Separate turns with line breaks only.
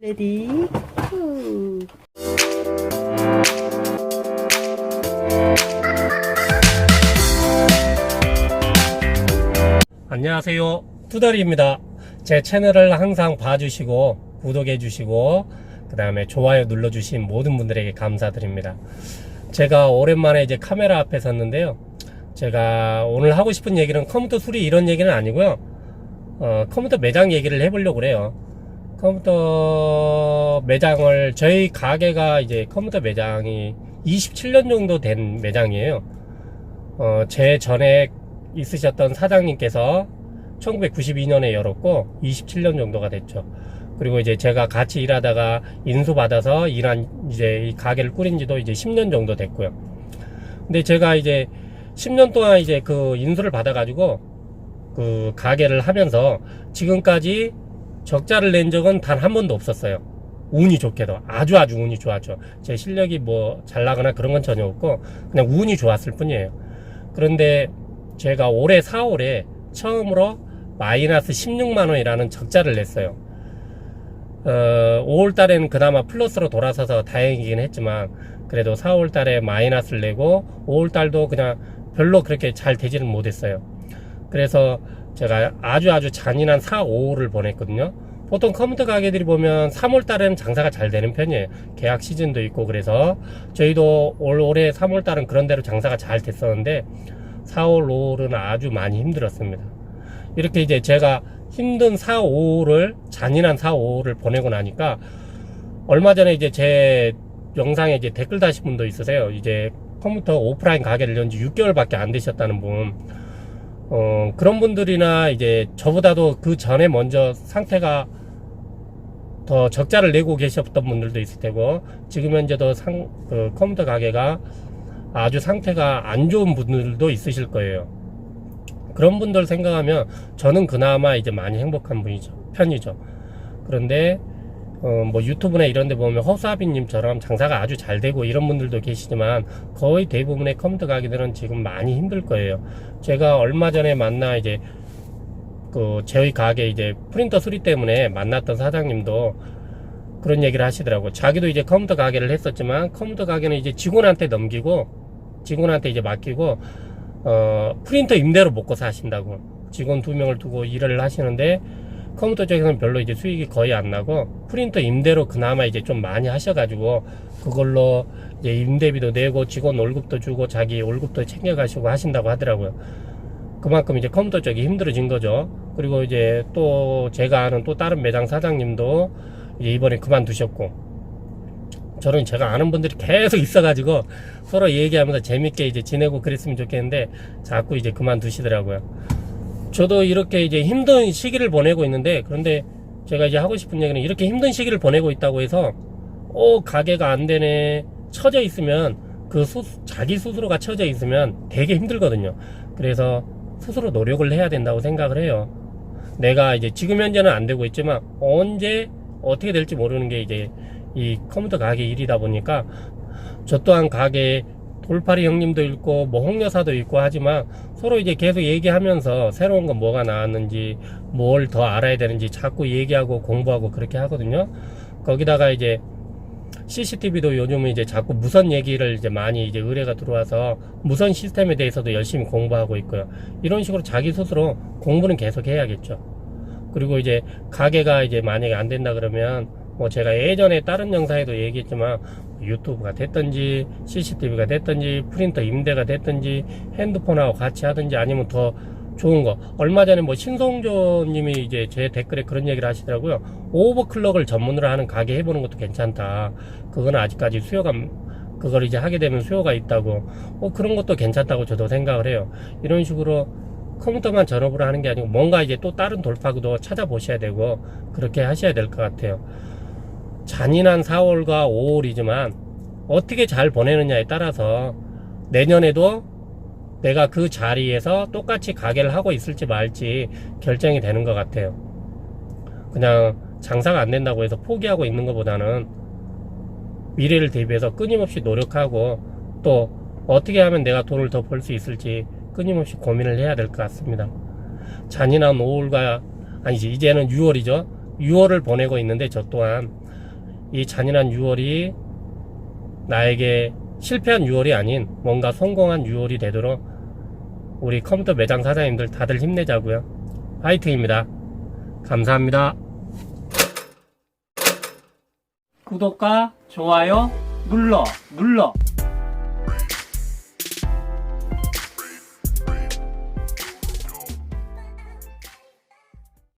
레디 후.
안녕하세요. 투덜이입니다. 제 채널을 항상 봐주시고, 구독해 주시고, 그 다음에 좋아요 눌러 주신 모든 분들에게 감사드립니다. 제가 오랜만에 이제 카메라 앞에 섰는데요. 제가 오늘 하고 싶은 얘기는 컴퓨터 수리 이런 얘기는 아니고요. 어, 컴퓨터 매장 얘기를 해보려고 그래요. 컴퓨터 매장을, 저희 가게가 이제 컴퓨터 매장이 27년 정도 된 매장이에요. 어, 제 전에 있으셨던 사장님께서 1992년에 열었고 27년 정도가 됐죠. 그리고 이제 제가 같이 일하다가 인수받아서 일한 이제 이 가게를 꾸린 지도 이제 10년 정도 됐고요. 근데 제가 이제 10년 동안 이제 그 인수를 받아가지고 그 가게를 하면서 지금까지 적자를 낸 적은 단 한 번도 없었어요. 운이 좋게도 아주 아주 운이 좋았죠. 제 실력이 뭐 잘나거나 그런 건 전혀 없고 그냥 운이 좋았을 뿐이에요. 그런데 제가 올해 4월에 처음으로 마이너스 16만 원이라는 적자를 냈어요. 어, 5월 달에는 그나마 플러스로 돌아서서 다행이긴 했지만 그래도 4월 달에 마이너스를 내고 5월 달도 그냥 별로 그렇게 잘 되지는 못했어요. 그래서 제가 아주 아주 잔인한 4, 5월을 보냈거든요. 보통 컴퓨터 가게들이 보면 3월 달에는 장사가 잘 되는 편이에요. 계약 시즌도 있고 그래서 저희도 올 올해 3월 달은 그런 대로 장사가 잘 됐었는데 4월, 5월은 아주 많이 힘들었습니다. 이렇게 이제 제가 힘든 4, 5월을 잔인한 4, 5월을 보내고 나니까 얼마 전에 이제 제 영상에 이제 댓글 다신 분도 있으세요. 이제 컴퓨터 오프라인 가게를 연지 6개월밖에 안 되셨다는 분. 어, 그런 분들이나 이제 저보다도 그 전에 먼저 상태가 더 적자를 내고 계셨던 분들도 있을 테고 지금 현재도 상, 그 컴퓨터 가게가 아주 상태가 안 좋은 분들도 있으실 거예요. 그런 분들 생각하면 저는 그나마 이제 많이 행복한 분이죠. 편이죠. 그런데 어, 뭐 유튜브나 이런 데 보면 허수아비님처럼 장사가 아주 잘 되고 이런 분들도 계시지만 거의 대부분의 컴퓨터 가게들은 지금 많이 힘들 거예요. 제가 얼마 전에 만나 이제 그 저희 가게 이제 프린터 수리 때문에 만났던 사장님도 그런 얘기를 하시더라고. 자기도 이제 컴퓨터 가게를 했었지만 컴퓨터 가게는 이제 직원한테 넘기고 직원한테 이제 맡기고 어 프린터 임대로 먹고 사신다고. 직원 두 명을 두고 일을 하시는데 컴퓨터 쪽에서는 별로 이제 수익이 거의 안 나고 프린터 임대로 그나마 이제 좀 많이 하셔가지고 그걸로 이제 임대비도 내고 직원 월급도 주고 자기 월급도 챙겨가시고 하신다고 하더라고요. 그만큼 이제 컴퓨터 쪽이 힘들어진 거죠. 그리고 이제 또 제가 아는 또 다른 매장 사장님도 이제 이번에 그만두셨고 저는 제가 아는 분들이 계속 있어가지고 서로 얘기하면서 재밌게 이제 지내고 그랬으면 좋겠는데 자꾸 이제 그만두시더라고요. 저도 이렇게 이제 힘든 시기를 보내고 있는데 그런데 제가 이제 하고 싶은 얘기는 이렇게 힘든 시기를 보내고 있다고 해서 어 가게가 안 되네 처져 있으면 그 수, 자기 스스로가 처져 있으면 되게 힘들거든요. 그래서 스스로 노력을 해야 된다고 생각을 해요. 내가 이제 지금 현재는 안 되고 있지만 언제 어떻게 될지 모르는 게 이제 이 컴퓨터 가게 일이다 보니까 저 또한 가게 돌팔이 형님도 있고 뭐 홍여사도 있고 하지만 서로 이제 계속 얘기하면서 새로운 건 뭐가 나왔는지 뭘 더 알아야 되는지 자꾸 얘기하고 공부하고 그렇게 하거든요. 거기다가 이제 CCTV도 요즘은 이제 자꾸 무선 얘기를 이제 많이 이제 의뢰가 들어와서 무선 시스템에 대해서도 열심히 공부하고 있고요. 이런 식으로 자기 스스로 공부는 계속 해야겠죠. 그리고 이제 가게가 이제 만약에 안 된다 그러면 뭐 제가 예전에 다른 영상에도 얘기했지만 유튜브가 됐든지 CCTV가 됐든지 프린터 임대가 됐든지 핸드폰하고 같이 하든지 아니면 더 좋은 거. 얼마 전에 뭐 신성조 님이 이제 제 댓글에 그런 얘기를 하시더라고요. 오버클럭을 전문으로 하는 가게 해보는 것도 괜찮다. 그건 아직까지 수요가 그걸 이제 하게 되면 수요가 있다고. 어 그런 것도 괜찮다고 저도 생각을 해요. 이런 식으로 컴퓨터만 전업으로 하는 게 아니고 뭔가 이제 또 다른 돌파구도 찾아보셔야 되고 그렇게 하셔야 될 것 같아요 잔인한 4월과 5월이지만 어떻게 잘 보내느냐에 따라서 내년에도 내가 그 자리에서 똑같이 가게를 하고 있을지 말지 결정이 되는 것 같아요. 그냥 장사가 안 된다고 해서 포기하고 있는 것보다는 미래를 대비해서 끊임없이 노력하고 또 어떻게 하면 내가 돈을 더 벌 수 있을지 끊임없이 고민을 해야 될 것 같습니다. 잔인한 5월과 아니지 이제는 6월이죠. 6월을 보내고 있는데 저 또한 이 잔인한 6월이 나에게 실패한 6월이 아닌 뭔가 성공한 6월이 되도록 우리 컴퓨터 매장 사장님들 다들 힘내자고요. 화이팅입니다. 감사합니다. 구독과 좋아요 눌러 눌러